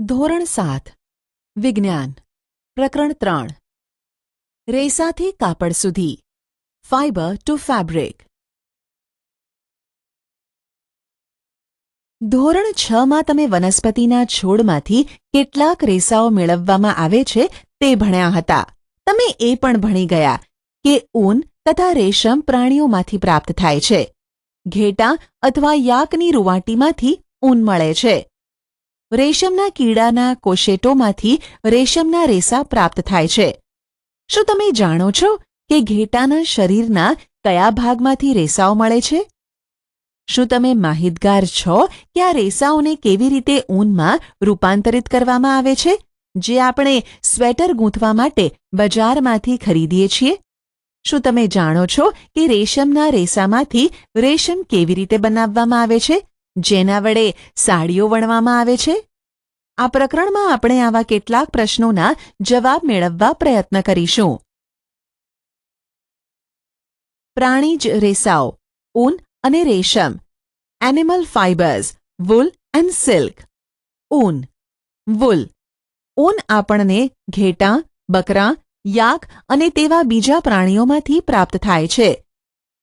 ધોરણ સાત. વિજ્ઞાન. પ્રકરણ ત્રણ. રેસાથી કાપડ સુધી. ફાઇબર ટુ ફેબ્રિક ધોરણ છ માં તમે વનસ્પતિના છોડમાંથી કેટલાક રેસાઓ મેળવવામાં આવે છે તે ભણ્યા હતા. તમે એ પણ ભણી ગયા કે ઊન તથા રેશમ પ્રાણીઓમાંથી પ્રાપ્ત થાય છે. ઘેટાં અથવા યાકની રૂંવાટીમાંથી ઊન મળે છે. રેશમના કીડાના કોશેટોમાંથી રેશમના રેસા પ્રાપ્ત થાય છે. શું તમે જાણો છો કે ઘેટાના શરીરના કયા ભાગમાંથી રેસાઓ મળે છે? શું તમે માહિતગાર છો કે આ રેસાઓને કેવી રીતે ઊનમાં રૂપાંતરિત કરવામાં આવે છે, જે આપણે સ્વેટર ગૂંથવા માટે બજારમાંથી ખરીદીએ છીએ? શું તમે જાણો છો કે રેશમના રેસામાંથી રેશમ કેવી રીતે બનાવવામાં આવે છે? જેના વડે સાડીઓ વણવામાં આવે છે? આ પ્રકરણમાં આપણે આવા કેટલાક પ્રશ્નોના જવાબ મેળવવા પ્રયત્ન કરીશું. પ્રાણીજ રેસાઓ, ઊન અને રેશમ animal fibres wool and silk Un wool ઊન આપણને ઘેટાં, બકરા, યાક અને તેવા બીજા પ્રાણીઓમાંથી પ્રાપ્ત થાય છે.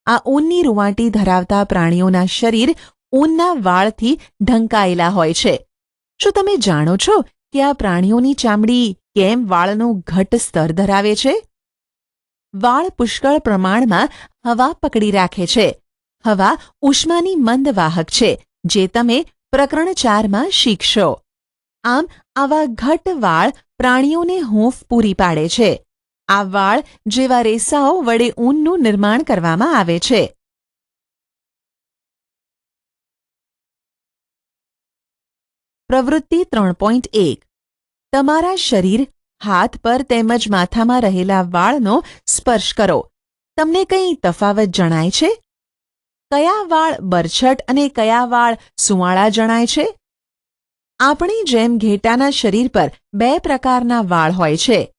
આ ઊનની રૂંવાટી ધરાવતા પ્રાણીઓના શરીર ઊનના વાળથી ઢંકાયેલા હોય છે. શું તમે જાણો છો કે આ પ્રાણીઓની ચામડી કેમ વાળનું ઘટ સ્તર ધરાવે છે? વાળ પુષ્કળ પ્રમાણમાં હવા પકડી રાખે છે. હવા ઉષ્માની મંદ વાહક છે, જે તમે પ્રકરણ ચારમાં શીખશો. આમ, આવા ઘટ વાળ પ્રાણીઓને હૂંફ પૂરી પાડે છે. આ વાળ જેવા રેસાઓ વડે ઊનનું નિર્માણ કરવામાં આવે છે. પ્રવૃત્તિ ત્રણ પોઈન્ટ એક. તમારા શરીર, હાથ પર તેમજ માથામાં રહેલા વાળનો સ્પર્શ કરો. તમને કંઈ તફાવત જણાય છે? કયા વાળ બરછટ અને કયા વાળ સુંવાળા જણાય છે? આપણી જેમ ઘેટાના શરીર પર બે પ્રકારના વાળ હોય છે.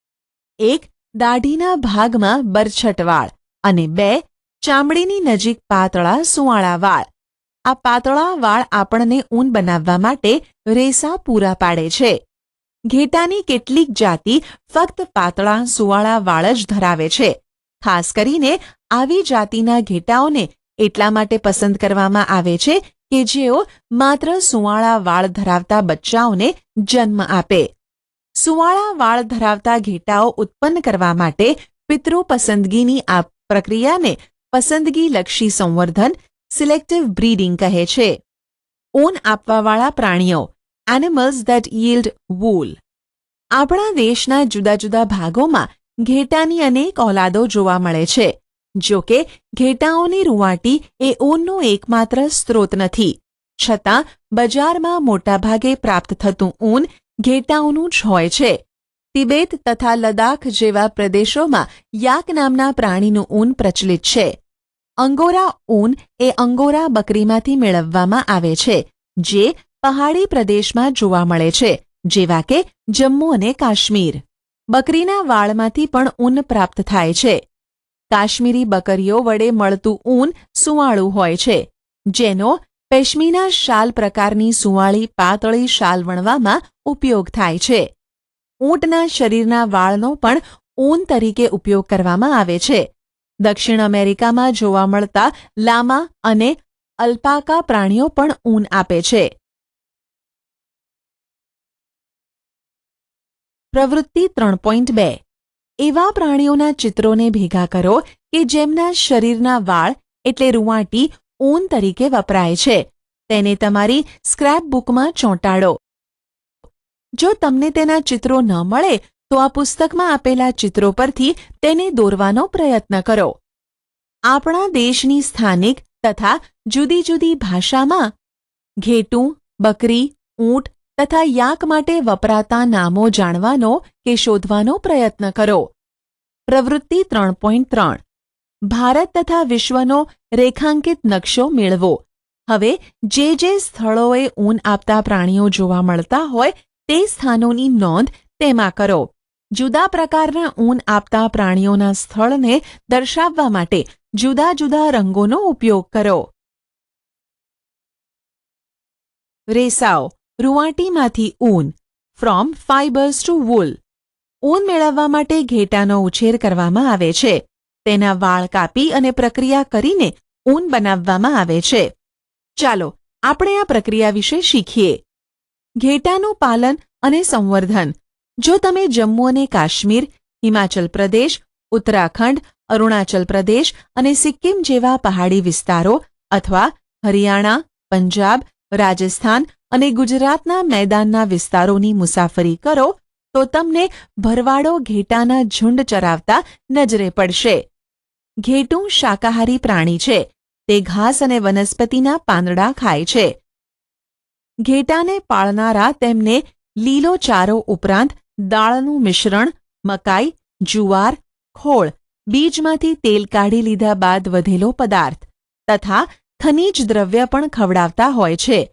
એક, દાઢીના ભાગમાં બરછટ વાળ અને બે, ચામડીની નજીક પાતળા સુંવાળા વાળ. આ પાતળા વાળ આપણને ઊન બનાવવા માટે રેસા પૂરા પાડે છે. ઘેટાની કેટલીક જાતિ ફક્ત પાતળા, સુવાળા વાળ જ ધરાવે છે. ખાસ કરીને આવી જાતિના ઘેટાઓને એટલા માટે પસંદ કરવામાં આવે છે કે જેઓ માત્ર સુવાળા વાળ ધરાવતા બચ્ચાઓને જન્મ આપે. સુવાળા વાળ ધરાવતા ઘેટાઓ ઉત્પન્ન કરવા માટે પિતૃ પસંદગીની આ પ્રક્રિયાને પસંદગીલક્ષી સંવર્ધન સિલેક્ટિવ બ્રીડિંગ કહે છે. ઊન આપવાવાળા પ્રાણીઓ એનિમલ્સ ધેટ yield વૂલ આપણા દેશના જુદા જુદા ભાગોમાં ઘેટાની અનેક ઓલાદો જોવા મળે છે. જો કે, ઘેટાઓની રૂવાટી એ ઊનનો એકમાત્ર સ્ત્રોત નથી. છતાં, બજારમાં મોટાભાગે પ્રાપ્ત થતું ઊન ઘેટાઓનું જ હોય છે. તિબેત તથા લદાખ જેવા પ્રદેશોમાં યાક નામના પ્રાણીનું ઊન પ્રચલિત છે. અંગોરા ઊન એ અંગોરા બકરીમાંથી મેળવવામાં આવે છે, જે પહાડી પ્રદેશમાં જોવા મળે છે, જેવા કે જમ્મુ અને કાશ્મીર. બકરીના વાળમાંથી પણ ઊન પ્રાપ્ત થાય છે. કાશ્મીરી બકરીઓ વડે મળતું ઊન સુંવાળું હોય છે, જેનો પેશ્મીના શાલ પ્રકારની સુંવાળી પાતળી શાલ વણવામાં ઉપયોગ થાય છે. ઊંટના શરીરના વાળનો પણ ઊન તરીકે ઉપયોગ કરવામાં આવે છે. દક્ષિણ અમેરિકામાં જોવા મળતા લામા અને અલ્પાકા પ્રાણીઓ પણ ઊન આપે છે. પ્રવૃત્તિ ત્રણ પોઈન્ટ બે. એવા પ્રાણીઓના ચિત્રોને ભેગા કરો કે જેમના શરીરના વાળ એટલે રૂવાટી ઊન તરીકે વપરાય છે. તેને તમારી સ્ક્રેપ બુકમાં ચોંટાડો. જો તમને તેના ચિત્રો ન મળે તો આ પુસ્તકમાં આપેલા ચિત્રો પરથી તેને દોરવાનો પ્રયત્ન કરો. આપણા દેશની સ્થાનિક તથા જુદી જુદી ભાષામાં ઘેટું, બકરી, ઊંટ તથા યાક માટે વપરાતા નામો જાણવાનો કે શોધવાનો પ્રયત્ન કરો. પ્રવૃત્તિ ત્રણ પોઈન્ટ ત્રણ. ભારત તથા વિશ્વનો રેખાંકિત નકશો મેળવો. હવે જે જે સ્થળોએ ઊન આપતા પ્રાણીઓ જોવા મળતા હોય તે સ્થાનોની નોંધ તેમાં કરો. જુદા પ્રકારના ઊન આપતા પ્રાણીઓના સ્થળને દર્શાવવા માટે જુદા જુદા રંગોનો ઉપયોગ કરો. રેસાઓ. રૂંવાટીમાંથી ઊન. ફ્રોમ ફાઇબર્સ ટુ વૂલ ઊન મેળવવા માટે ઘેટાનો ઉછેર કરવામાં આવે છે. તેના વાળ કાપી અને પ્રક્રિયા કરીને ઊન બનાવવામાં આવે છે. ચાલો, આપણે આ પ્રક્રિયા વિશે શીખીએ. ઘેટાનું પાલન અને સંવર્ધન. જો તમે જમ્મુ અને કાશ્મીર, હિમાચલ પ્રદેશ, ઉત્તરાખંડ, અરુણાચલ પ્રદેશ અને સિક્કિમ જેવા પહાડી વિસ્તારો અથવા હરિયાણા, પંજાબ, રાજસ્થાન અને ગુજરાતના મેદાનના વિસ્તારોની મુસાફરી કરો, તો તમને ભરવાડો ઘેટાના ઝુંડ ચરાવતા નજરે પડશે. ઘેટું શાકાહારી પ્રાણી છે. તે ઘાસ અને વનસ્પતિના પાંદડા ખાય છે. ઘેટાને પાળનારા તેમને લીલો ચારો ઉપરાંત દાળનું મિશ્રણ, મકાઈ, જુવાર, ખોળ, બીજમાંથી તેલ કાઢી લીધા બાદ વધેલો પદાર્થ, તથા ખનિજ દ્રવ્ય પણ ખવડાવતા હોય છે.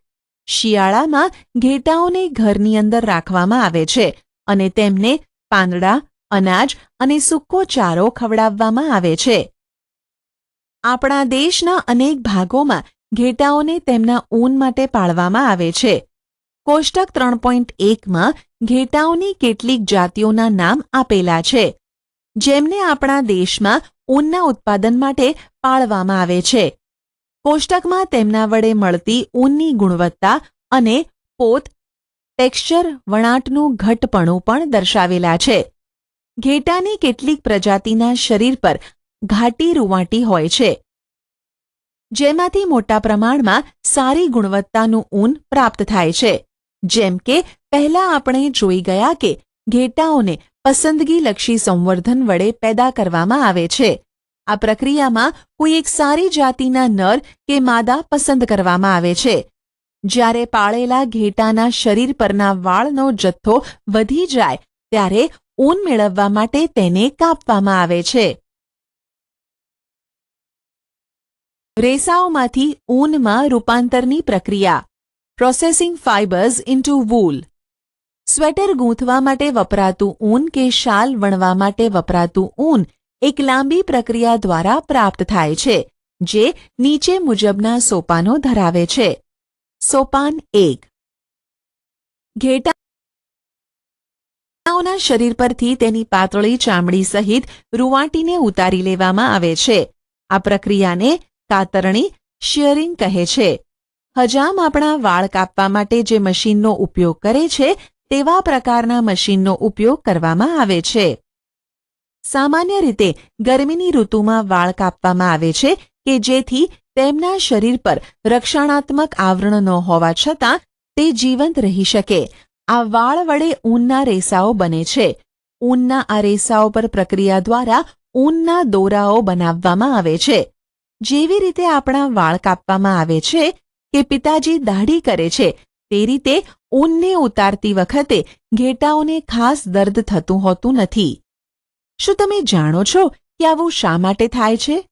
શિયાળામાં ઘેટાઓને ઘરની અંદર રાખવામાં આવે છે અને તેમને પાંદડા, અનાજ અને સૂકો ચારો ખવડાવવામાં આવે છે. આપણા દેશના અનેક ભાગોમાં ઘેટાઓને તેમના ઊન માટે પાળવામાં આવે છે. કોષ્ટક ત્રણ પોઈન્ટ એકમાં ઘેટાઓની કેટલીક જાતિઓના નામ આપેલા છે, જેમને આપણા દેશમાં ઊનના ઉત્પાદન માટે પાળવામાં આવે છે. કોષ્ટકમાં તેમના વડે મળતી ઊનની ગુણવત્તા અને પોત, ટેક્સચર, વણાટનું ઘટપણું પણ દર્શાવેલા છે. ઘેટાની કેટલીક પ્રજાતિના શરીર પર ઘાટી રૂંવાટી હોય છે, જેમાંથી મોટા પ્રમાણમાં સારી ગુણવત્તાનું ઊન પ્રાપ્ત થાય છે. જેમ કે, પહેલા આપણે જોઈ ગયા કે ઘેટાઓને પસંદગીલક્ષી સંવર્ધન વડે પેદા કરવામાં આવે છે. આ પ્રક્રિયામાં કોઈ એક સારી જાતિના નર કે માદા પસંદ કરવામાં આવે છે. જ્યારે પાળેલા ઘેટાના શરીર પરના વાળનો જથ્થો વધી જાય, ત્યારે ઊન મેળવવા માટે તેને કાપવામાં આવે છે. રેસાઓમાંથી ઊનમાં રૂપાંતરની પ્રક્રિયા processing fibres into wool sweater ગૂંથવા માટે વપરાતું ઊન કે શાલ વણવા માટે વપરાતું ઊન એક લાંબી પ્રક્રિયા દ્વારા પ્રાપ્ત થાય છે, જે નીચે મુજબના સોપાનો ધરાવે છે. સોપાન એક. ઘેટાઓના શરીર પરથી તેની પાતળી ચામડી સહિત રૂંવાટીને ઉતારી લેવામાં આવે છે. આ પ્રક્રિયાને કાતરણી શિયરિંગ કહે છે. હજામ આપણા વાળ કાપવા માટે જે મશીનનો ઉપયોગ કરે છે, તેવા પ્રકારના મશીનનો ઉપયોગ કરવામાં આવે છે. સામાન્ય રીતે ગરમીની ઋતુમાં વાળ કાપવામાં આવે છે કે જેથી તેમના શરીર પર રક્ષણાત્મક આવરણ ન હોવા છતાં તે જીવંત રહી શકે. આ વાળ વડે ઊનના રેસાઓ બને છે. ઊનના આ રેસાઓ પર પ્રક્રિયા દ્વારા ઊનના દોરાઓ બનાવવામાં આવે છે. જેવી રીતે આપણા વાળ કાપવામાં આવે છે કે પિતાજી દાઢી કરે છે. તે રીતે ઊનને ઉતારતી વખતે ઘેટાઓને ખાસ દર્દ થતું હોતું નથી. શું તમે જાણો છો કે આવું શા માટે થાય છે?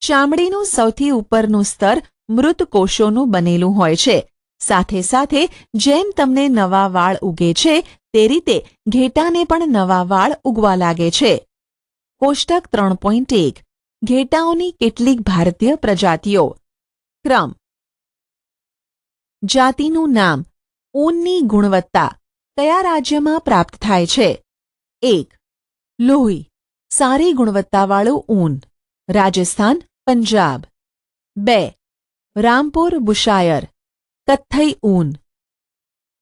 ચામડીનું સૌથી ઉપરનું સ્તર મૃત કોષોનું બનેલું હોય છે. સાથે સાથે જેમ તમને નવા વાળ ઉગે છે, તે રીતે ઘેટાને પણ નવા વાળ ઉગવા લાગે છે. કોષ્ટક ત્રણ પોઈન્ટ એક. ઘેટાઓની કેટલીક ભારતીય પ્રજાતિઓ. ક્રમ. જાતિનું નામ, ઊનની ગુણવત્તા, કયા રાજ્યમાં પ્રાપ્ત થાય છે? એક, લોહી, સારી ગુણવત્તાવાળું ઊન, રાજસ્થાન, પંજાબ. બે, રામપુર, બુશાયર, કથ્થઈ ઊન.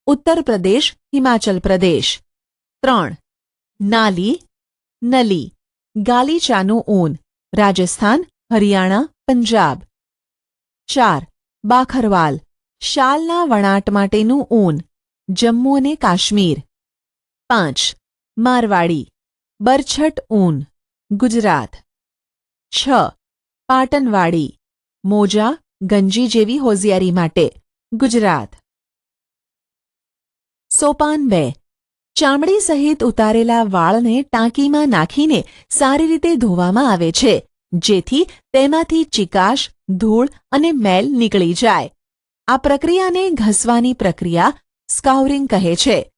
ઉત્તર પ્રદેશ, હિમાચલ પ્રદેશ. ત્રણ, નાલી, નલી, ગાલીચાનું ઊન, રાજસ્થાન, હરિયાણા, પંજાબ. ચાર, બાખરવાલ શાલના વણાટ માટેનું ઊન, જમ્મુ અને કાશ્મીર. પાંચ, મારવાડી, બરછટ ઊન, ગુજરાત. છ પાટનવાડી મોજા, ગંજી જેવી હોશિયારી માટે, ગુજરાત. સોપાન બે, ચામડી સહિત ઉતારેલા વાળને ટાંકીમાં નાખીને સારી રીતે ધોવામાં આવે છે, જેથી તેમાંથી ચિકાશ, ધૂળ અને મેલ નીકળી જાય. આ પ્રક્રિયાને ઘસવાની પ્રક્રિયા સ્કાઉરિંગ કહે છે.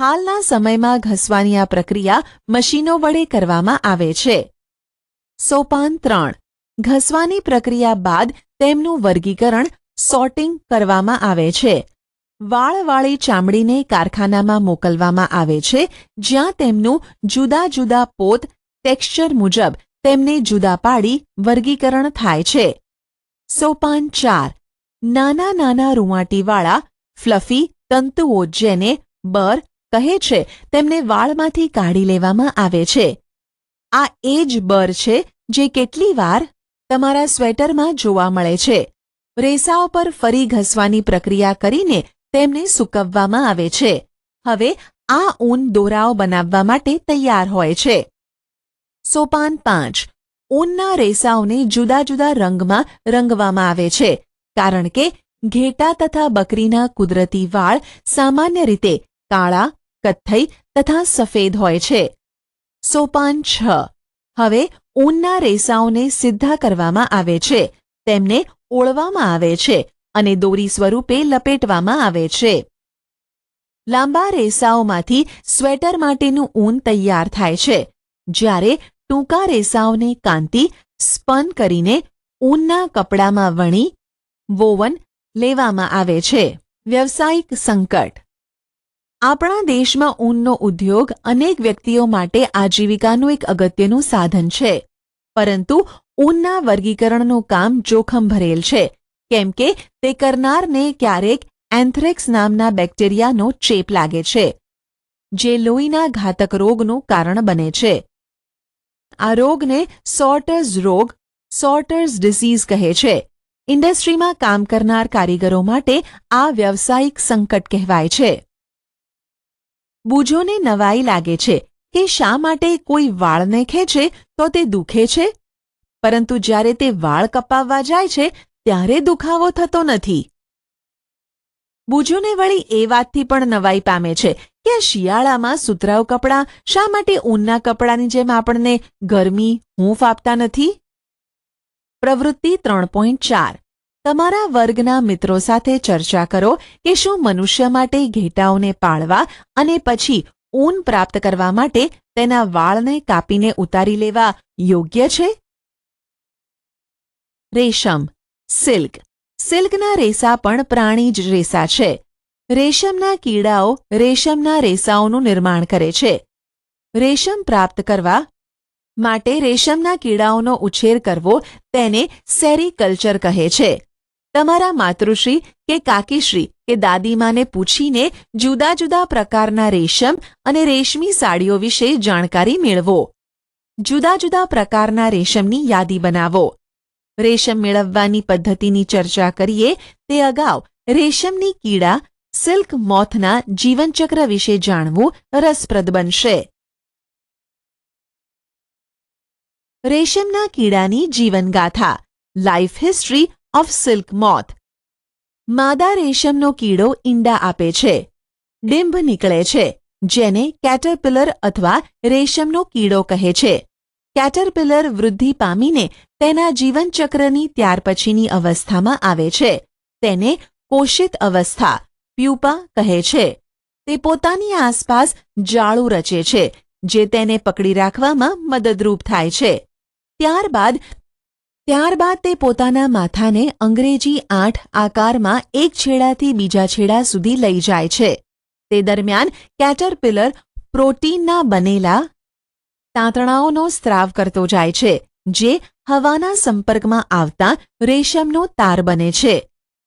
હાલના સમયમાં ઘસવાની આ પ્રક્રિયા મશીનો વડે કરવામાં આવે છે. સોપાન ત્રણ. ઘસવાની પ્રક્રિયા બાદ તેમનું વર્ગીકરણ સોર્ટિંગ કરવામાં આવે છે. વાળવાળી ચામડીને કારખાનામાં મોકલવામાં આવે છે, જ્યાં તેમનું જુદા જુદા પોત, ટેક્સચર મુજબ તેમને જુદા પાડી વર્ગીકરણ થાય છે. સોપાન ચાર. નાના નાના રૂંવાટીવાળા ફ્લફી, તંતુઓ જેને બર કહે છે, તેમને વાળમાંથી કાઢી લેવામાં આવે છે. આ એ જ બર છે જે કેટલી વાર તમારા સ્વેટરમાં જોવા મળે છે. રેસાઓ પર ફરી ઘસવાની પ્રક્રિયા કરીને તેમને સૂકવવામાં આવે છે. હવે આ ઊન દોરાઓ બનાવવા માટે તૈયાર હોય છે. સોપાન પાંચ. ઊનના રેસાઓને જુદા જુદા રંગમાં રંગવામાં આવે છે. કારણ કે ઘેટા તથા બકરીના કુદરતી વાળ સામાન્ય રીતે કાળા, કથ્થઈ તથા સફેદ હોય છે. સોપાન છ. હવે ઊનના રેસાઓને સિદ્ધા કરવામાં આવે છે. તેમને ઓળવામાં આવે છે અને દોરી સ્વરૂપે લપેટવામાં આવે છે. લાંબા રેસાઓમાંથી સ્વેટર માટેનું ઊન તૈયાર થાય છે. જ્યારે ટૂંકા રેસાઓને કાંતિ, સ્પન કરીને ઊનના કપડામાં વણી વોવન લેવામાં આવે છે. વ્યવસાયિક સંકટ. આપણા દેશમાં ઊનનો ઉદ્યોગ અનેક વ્યક્તિઓ માટે આજીવિકાનું એક અગત્યનું સાધન છે. પરંતુ ઊનના વર્ગીકરણનું કામ જોખમ ભરેલ છે. કેમ કે તે કરનારને ક્યારેક એન્થ્રેક્સ નામના બેક્ટેરિયાનો ચેપ લાગે છે, જે લોહીના ઘાતક રોગનું કારણ બને છે. આ રોગને સોર્ટર્સ રોગ, સોર્ટર્સ ડિસીઝ કહે છે. ઇન્ડસ્ટ્રીમાં કામ કરનાર કારીગરો માટે આ વ્યવસાયિક સંકટ કહેવાય છે. બુજોને નવાઈ લાગે છે કે શા માટે કોઈ વાળને ખેંચે તો તે દુખે છે? પરંતુ જ્યારે તે વાળ કપાવવા જાય છે, ત્યારે દુખાવો થતો નથી. બુજોને વળી એ વાતથી પણ નવાઈ પામે છે કે શિયાળામાં સુતરાઉ કપડાં શા માટે ઊનના કપડાંની જેમ આપણને ગરમી, હૂંફ આપતા નથી? પ્રવૃત્તિ ત્રણ પોઈન્ટ ચાર. તમારા વર્ગના મિત્રો સાથે ચર્ચા કરો કે શું મનુષ્ય માટે ઘેટાઓને પાળવા અને પછી ઊન પ્રાપ્ત કરવા માટે તેના વાળને કાપીને ઉતારી લેવા યોગ્ય છે? રેશમ. સિલ્ક. સિલ્કના રેસા પણ પ્રાણી જ રેસા છે. રેશમના કીડાઓ રેશમના રેસાઓનું નિર્માણ કરે છે. રેશમ પ્રાપ્ત કરવા માટે રેશમના કીડાઓનો ઉછેર કરવો તેને સેરીકલ્ચર કહે છે. તમારા માતૃશ્રી કે કાકીશ્રી કે દાદીમાને પૂછીને જુદા જુદા પ્રકારના રેશમ અને રેશમી સાડીઓ વિશે જાણકારી મેળવો. જુદા જુદા પ્રકારના રેશમની યાદી બનાવો. રેશમ મેળવવાની પદ્ધતિની ચર્ચા કરીએ તે અગાઉ રેશમની કીડા, સિલ્ક મોથના જીવનચક્ર વિશે જાણવું રસપ્રદ બનશે. રેશમના કીડાની જીવનગાથા life history of silk moth માદા રેશમનો કીડો ઈંડા આપે છે. ડિંભ નીકળે છે, જેને કેટરપિલર અથવા રેશમનો કીડો કહે છે. કેટરપિલર વૃદ્ધિ પામીને તેના જીવનચક્રની ત્યાર પછીની અવસ્થામાં આવે છે. તેને કોષિત અવસ્થા, પ્યુપા કહે છે. તે પોતાની આસપાસ જાળું રચે છે, જે તેને પકડી રાખવામાં મદદરૂપ થાય છે. ત્યારબાદ ત્યારબાદ તે પોતાના માથાને અંગ્રેજી આઠ આકારમાં એક છેડાથી બીજા છેડા સુધી લઈ જાય છે. તે દરમિયાન કેટરપિલર પ્રોટીનના બનેલા તાંતણાઓનો સ્ત્રાવ કરતો જાય છે, જે હવાના સંપર્કમાં આવતા રેશમનો તાર બને છે.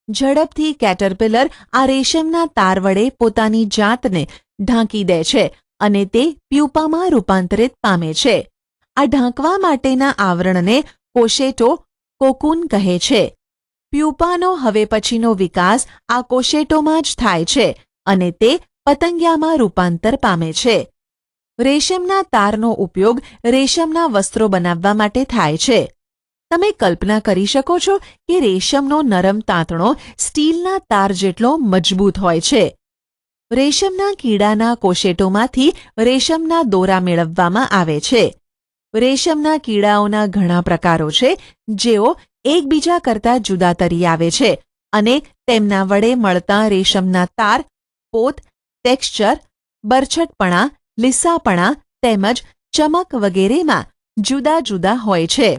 ઝડપથી કેટરપિલર આ રેશમના તાર વડે પોતાની જાતને ઢાંકી દે છે અને તે પ્યુપામાં રૂપાંતરિત પામે છે. આ ઢાંકવા માટેના આવરણને કોશેટો કોકુન કહે છે. પ્યુપાનો હવે પછીનો વિકાસ આ કોશેટોમાં જ થાય છે અને તે પતંગિયામાં રૂપાંતર પામે છે. રેશમના તારનો ઉપયોગ રેશમના વસ્ત્રો બનાવવા માટે થાય છે. તમે કલ્પના કરી શકો છો કે રેશમનો નરમ તાંતણો સ્ટીલના તાર જેટલો મજબૂત હોય છે. રેશમના કીડાના કોશેટોમાંથી રેશમના દોરા મેળવવામાં આવે છે. રેશમના કીડાઓના ઘણા પ્રકારો છે, જેઓ એકબીજા કરતા જુદા તરી આવે છે અને તેમના વડે મળતા રેશમના તાર, પોત ટેક્સચર બરછટપણા, લીસાપણા તેમજ ચમક વગેરેમાં જુદા જુદા હોય છે.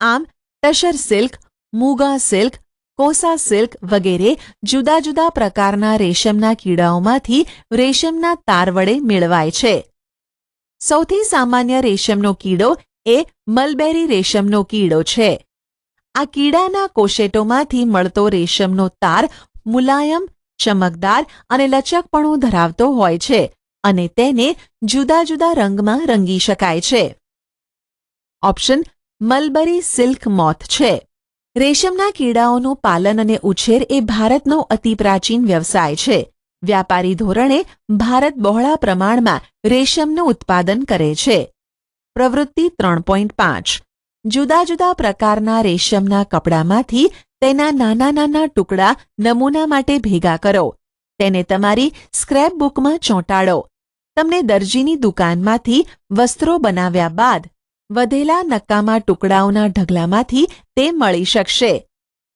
આમ tussar silk, muga silk, kosa silk વગેરે જુદા જુદા પ્રકારના રેશમના કીડાઓમાંથી રેશમના તાર વડે મેળવાય છે. સૌથી સામાન્ય રેશમનો કીડો એ મલબેરી રેશમનો કીડો છે. આ કીડાના કોશેટોમાંથી મળતો રેશમનો તાર મુલાયમ, ચમકદાર અને લચકપણું ધરાવતો હોય છે અને તેને જુદા જુદા રંગમાં રંગી શકાય છે. ઓપ્શન મલબરી સિલ્ક મોથ છે. રેશમના કીડાઓનું પાલન અને ઉછેર એ ભારતનો અતિ પ્રાચીન વ્યવસાય છે. વ્યાપારી ધોરણે ભારત બહોળા પ્રમાણમાં રેશમનું ઉત્પાદન કરે છે. પ્રવૃત્તિ ત્રણ પોઈન્ટ પાંચ. જુદા જુદા પ્રકારના રેશમના કપડામાંથી તેના નાના નાના ટુકડા નમૂના માટે ભેગા કરો. તેને તમારી સ્ક્રેપ બુકમાં ચોંટાડો. તમને દરજીની દુકાનમાંથી વસ્ત્રો બનાવ્યા બાદ વધેલા નક્કામાં ટુકડાઓના ઢગલામાંથી તે મળી શકશે.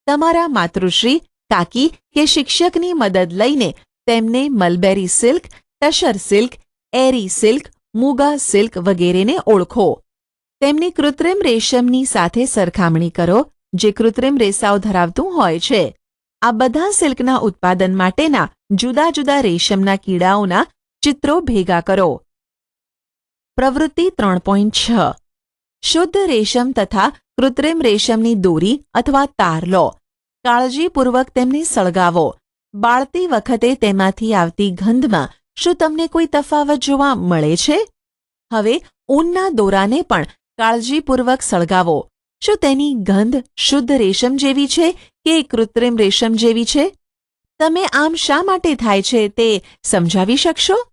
તમારા માતૃશ્રી, કાકી કે શિક્ષકની મદદ લઈને તેમને mulberry silk tussar silk eri silk muga silk વગેરેને ઓળખો. તેમની કૃત્રિમ રેશમની સાથે સરખામણી કરો, જે કૃત્રિમ રેસાઓ ધરાવતું હોય છે. આ બધા સિલ્કના ઉત્પાદન માટેના જુદા જુદા રેશમના કીડાઓના ચિત્રો ભેગા કરો. પ્રવૃત્તિ ત્રણ પોઈન્ટ છ. શુદ્ધ રેશમ તથા કૃત્રિમ રેશમની દોરી અથવા તાર લો. કાળજીપૂર્વક તેમને સળગાવો. બાળતી વખતે તેમાંથી આવતી ગંધમાં શું તમને કોઈ તફાવત જોવા મળે છે? હવે ઊનના દોરાને પણ કાળજીપૂર્વક સળગાવો. શું તેની ગંધ શુદ્ધ રેશમ જેવી છે કે કૃત્રિમ રેશમ જેવી છે? તમે આમ શા માટે થાય છે તે સમજાવી શકશો?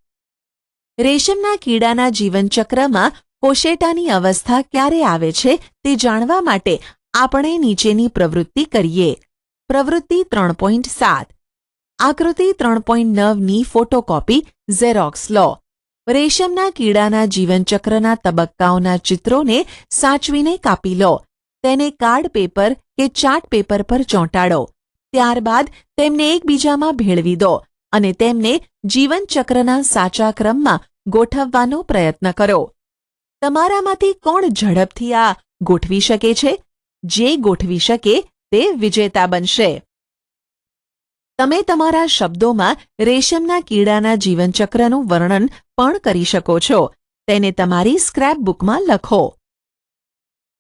રેશમના કીડાના જીવનચક્રમાં કોશેટાની અવસ્થા ક્યારે આવે છે તે જાણવા માટે આપણે નીચેની પ્રવૃત્તિ કરીએ. પ્રવૃત્તિ ત્રણ પોઈન્ટ સાત. આકૃતિ ત્રણ પોઈન્ટ નવની ફોટોકોપી ઝેરોક્સ લો. રેશમના કીડાના જીવનચક્રના તબક્કાઓના ચિત્રોને સાચવીને કાપી લો. તેને કાર્ડ પેપર કે ચાર્ટ પેપર પર ચોંટાડો. ત્યારબાદ તેમને એકબીજામાં ભેળવી દો અને તેમને જીવનચક્રના સાચા ક્રમમાં ગોઠવવાનો પ્રયત્ન કરો. તમારામાંથી કોણ ઝડપથી આ ગોઠવી શકે છે? જે ગોઠવી શકે તે વિજેતા બનશે. તમે તમારા શબ્દોમાં રેશમના કીડાના જીવનચક્રનું વર્ણન પણ કરી શકો છો. તેને તમારી સ્ક્રેપબુકમાં લખો.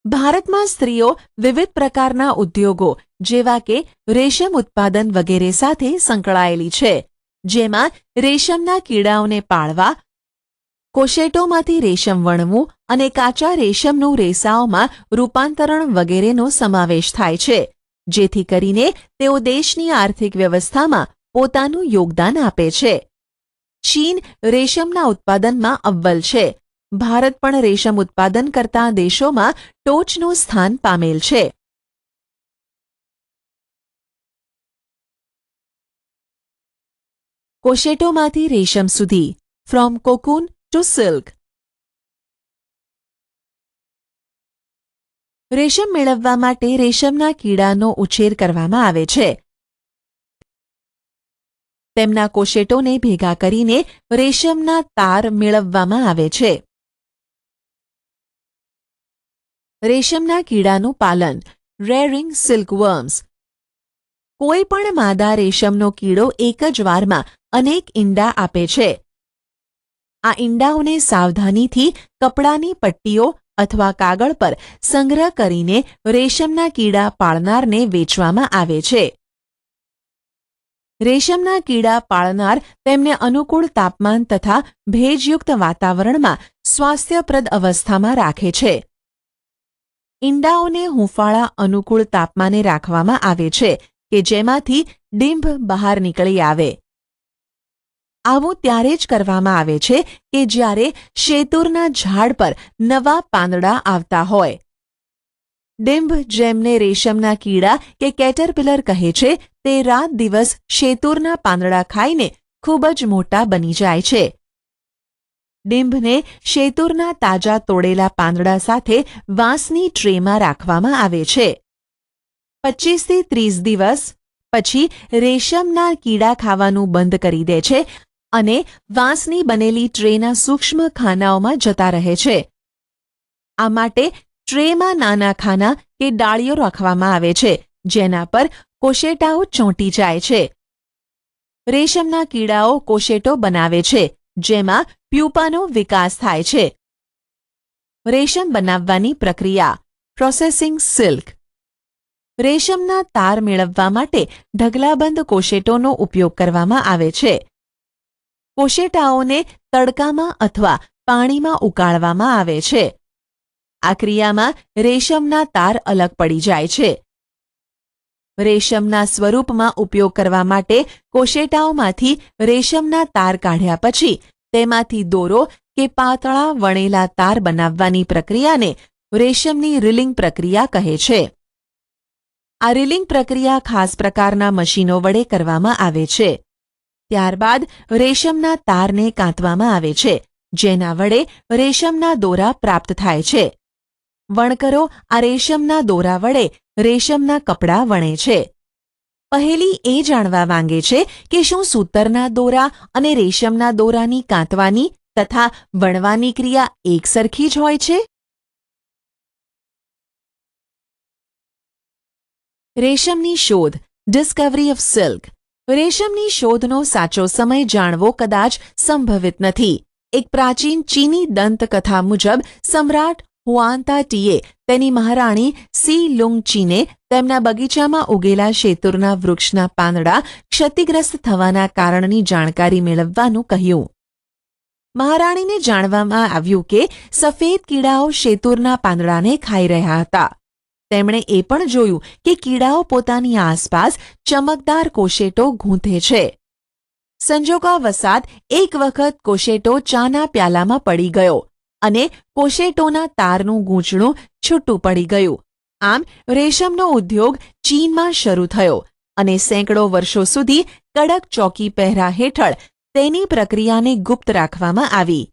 ભારતમાં સ્ત્રીઓ વિવિધ પ્રકારના ઉદ્યોગો, જેવા કે રેશમ ઉત્પાદન વગેરે સાથે સંકળાયેલી છે, જેમાં રેશમના કીડાઓને પાળવા, કોશેટોમાંથી રેશમ વણવું અને કાચા રેશમનું રેસાઓમાં રૂપાંતરણ વગેરેનો સમાવેશ થાય છે. જેથી કરીને તેઓ દેશની આર્થિક વ્યવસ્થામાં પોતાનું યોગદાન આપે છે. ચીન રેશમના ઉત્પાદનમાં અવ્વલ છે. ભારત પણ રેશમ ઉત્પાદન કરતા દેશોમાં ટોચનું સ્થાન પામેલ છે. કોશેટોમાંથી રેશમ સુધી, ફ્રોમ કોકૂન ટુ સિલ્ક. રેશમ મેળવવા માટે રેશમના કીડાનો ઉછેર કરવામાં આવે છે. તેમના કોશેટોને ભેગા કરીને રેશમના તાર મેળવવામાં આવે છે. રેશમના કીડાનું પાલન રેરિંગ સિલ્કવર્મ્સ કોઈ પણ માદા રેશમનો કીડો એક જ વારમાં અનેક ઈંડા આપે છે. આ ઈંડાઓને સાવધાનીથી કપડાની પટ્ટીઓ અથવા કાગળ પર સંગ્રહ કરીને રેશમના કીડા પાળનારને વેચવામાં આવે છે. રેશમના કીડા પાળનાર તેમને અનુકૂળ તાપમાન તથા ભેજયુક્ત વાતાવરણમાં સ્વાસ્થ્યપ્રદ અવસ્થામાં રાખે છે. ઈંડાઓને હૂંફાળા અનુકૂળ તાપમાને રાખવામાં આવે છે કે જેમાંથી ડીંભ બહાર નીકળી આવે. આવું ત્યારે જ કરવામાં આવે છે કે જ્યારે શેતુરના ઝાડ પર નવા પાંદડા આવતા હોય. ડિંભ જેમને રેશમના કીડા કે કેટરપિલર કહે છે, તે રાત દિવસ શેતુરના પાંદડા ખાઈને ખૂબ જ મોટા બની જાય છે. ડિંભને શેતુરના તાજા તોડેલા પાંદડા સાથે વાંસની ટ્રેમાં રાખવામાં આવે છે. પચીસથી ત્રીસ દિવસ પછી રેશમના કીડા ખાવાનું બંધ કરી દે છે અને વાંસની બનેલી ટ્રેના સૂક્ષ્મ ખાનાઓમાં જતા રહે છે. આ માટે ટ્રેમાં નાના ખાના કે ડાળીઓ રાખવામાં આવે છે, જેના પર કોશેટાઓ ચોંટી જાય છે. રેશમના કીડાઓ કોશેટો બનાવે છે, જેમાં પ્યુપાનો વિકાસ થાય છે. રેશમ બનાવવાની પ્રક્રિયા, પ્રોસેસિંગ સિલ્ક. રેશમના તાર મેળવવા માટે ઢગલાબંધ કોશેટોનો ઉપયોગ કરવામાં આવે છે. કોશેટાઓને તડકામાં અથવા પાણીમાં ઉકાળવામાં આવે છે. આ ક્રિયામાં રેશમના તાર અલગ પડી જાય છે. રેશમના સ્વરૂપમાં ઉપયોગ કરવા માટે કોશેટાઓમાંથી રેશમના તાર કાઢ્યા પછી તેમાંથી દોરો કે પાતળા વણેલા તાર બનાવવાની પ્રક્રિયાને રેશમની રીલિંગ પ્રક્રિયા કહે છે. આ રીલિંગ પ્રક્રિયા ખાસ પ્રકારના મશીનો વડે કરવામાં આવે છે. ત્યારબાદ રેશમના તારને કાંતવામાં આવે છે, જેના વડે રેશમના દોરા પ્રાપ્ત થાય છે. વણકરો આ રેશમના દોરા વડે રેશમના કપડાં વણે છે. પહેલી એ જાણવા માંગે છે કે શું સૂતરના દોરા અને રેશમના દોરાની કાંતવાની તથા વણવાની ક્રિયા એકસરખી જ હોય છે? રેશમની શોધ ડિસ્કવરી ઓફ સિલ્ક રેશમની શોધનો સાચો સમય જાણવો કદાચ સંભવિત નથી. એક પ્રાચીન ચીની દંતકથા મુજબ, સમ્રાટ હુઆન્તા ટીએ તેની મહારાણી સી લુંગચીને તેમના બગીચામાં ઉગેલા શેતુરના વૃક્ષના પાંદડા ક્ષતિગ્રસ્ત થવાના કારણની જાણકારી મેળવવાનું કહ્યું. મહારાણીને જાણવામાં આવ્યું કે સફેદ કીડાઓ શેતુરના પાંદડાને ખાઈ રહ્યા હતા. તેમણે એ પણ જોયું કે કીડાઓ પોતાની આસપાસ ચમકદાર કોશેટો ગૂંથે છે. સંજોગાવસાત એક વખત કોશેટો ચાના પ્યાલામાં પડી ગયો અને કોશેટોના તારનું ગૂંચણું છૂટું પડી ગયું. આમ રેશમનો ઉદ્યોગ ચીનમાં શરૂ થયો અને સેંકડો વર્ષો સુધી કડક ચોકી પહેરા હેઠળ તેની પ્રક્રિયાને ગુપ્ત રાખવામાં આવી.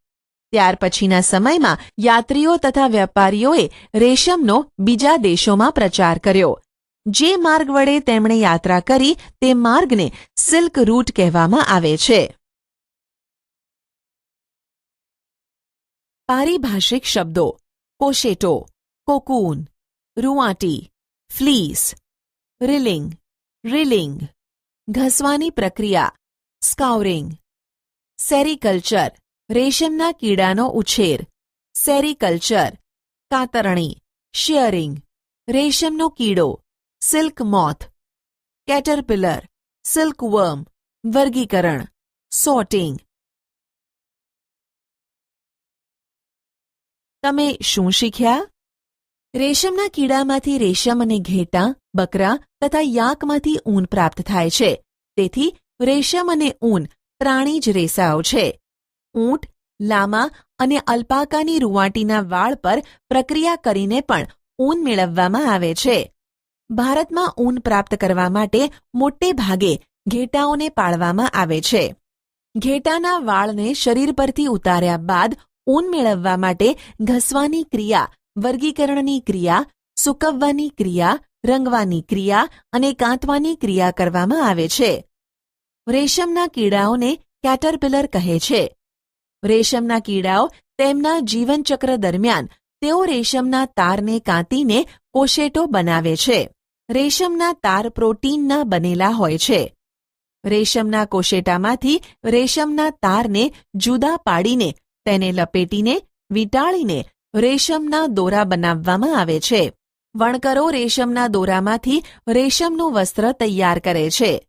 ત્યાર પછીના સમયમાં યાત્રીઓ તથા વેપારીઓએ રેશમનો બીજા દેશોમાં પ્રચાર કર્યો. જે માર્ગ વડે તેમણે યાત્રા કરી તે માર્ગને સિલ્ક રૂટ કહેવામાં આવે છે. પારિભાષિક શબ્દો કોશેટો કોકૂન રૂવાટી ફ્લીસ, રિલિંગ રિલિંગ, ઘસવાની પ્રક્રિયા, સ્કાઉરિંગ, સેરિકલ્ચર રેશમના કીડાનો ઉછેર સેરિકલ્ચર કાતરણી, શિયરિંગ, રેશમનો કીડો, સિલ્ક મોથ, કેટરપિલર સિલ્કવર્મ વર્ગીકરણ સોર્ટિંગ તમે શું શીખ્યા? રેશમના કીડામાંથી રેશમ અને ઘેટાં, બકરા તથા યાકમાંથી ઊન પ્રાપ્ત થાય છે. તેથી રેશમ અને ઊન પ્રાણી જ રેસાઓ છે. ઊંટ, લામા અને અલ્પાકાની રૂવાટીના વાળ પર પ્રક્રિયા કરીને પણ ઊન મેળવવામાં આવે છે. ભારતમાં ઊન પ્રાપ્ત કરવા માટે મોટે ભાગે ઘેટાઓને પાળવામાં આવે છે. ઘેટાના વાળને શરીર પરથી ઉતાર્યા બાદ ઊન મેળવવા માટે ઘસવાની ક્રિયા, વર્ગીકરણની ક્રિયા, સૂકવવાની ક્રિયા, રંગવાની ક્રિયા અને કાંતવાની ક્રિયા કરવામાં આવે છે. રેશમના કીડાઓને કેટરપિલર કહે છે. રેશમના કીડાઓ તેમના જીવનચક્ર દરમિયાન તેઓ રેશમના તારને કાંતીને કોશેટો બનાવે છે. રેશમના તાર પ્રોટીનના બનેલા હોય છે. રેશમના કોશેટામાંથી રેશમના તારને જુદા પાડીને તેને લપેટીને, વીંટાળીને રેશમના દોરા બનાવવામાં આવે છે. વણકરો રેશમના દોરામાંથી રેશમનું વસ્ત્ર તૈયાર કરે છે.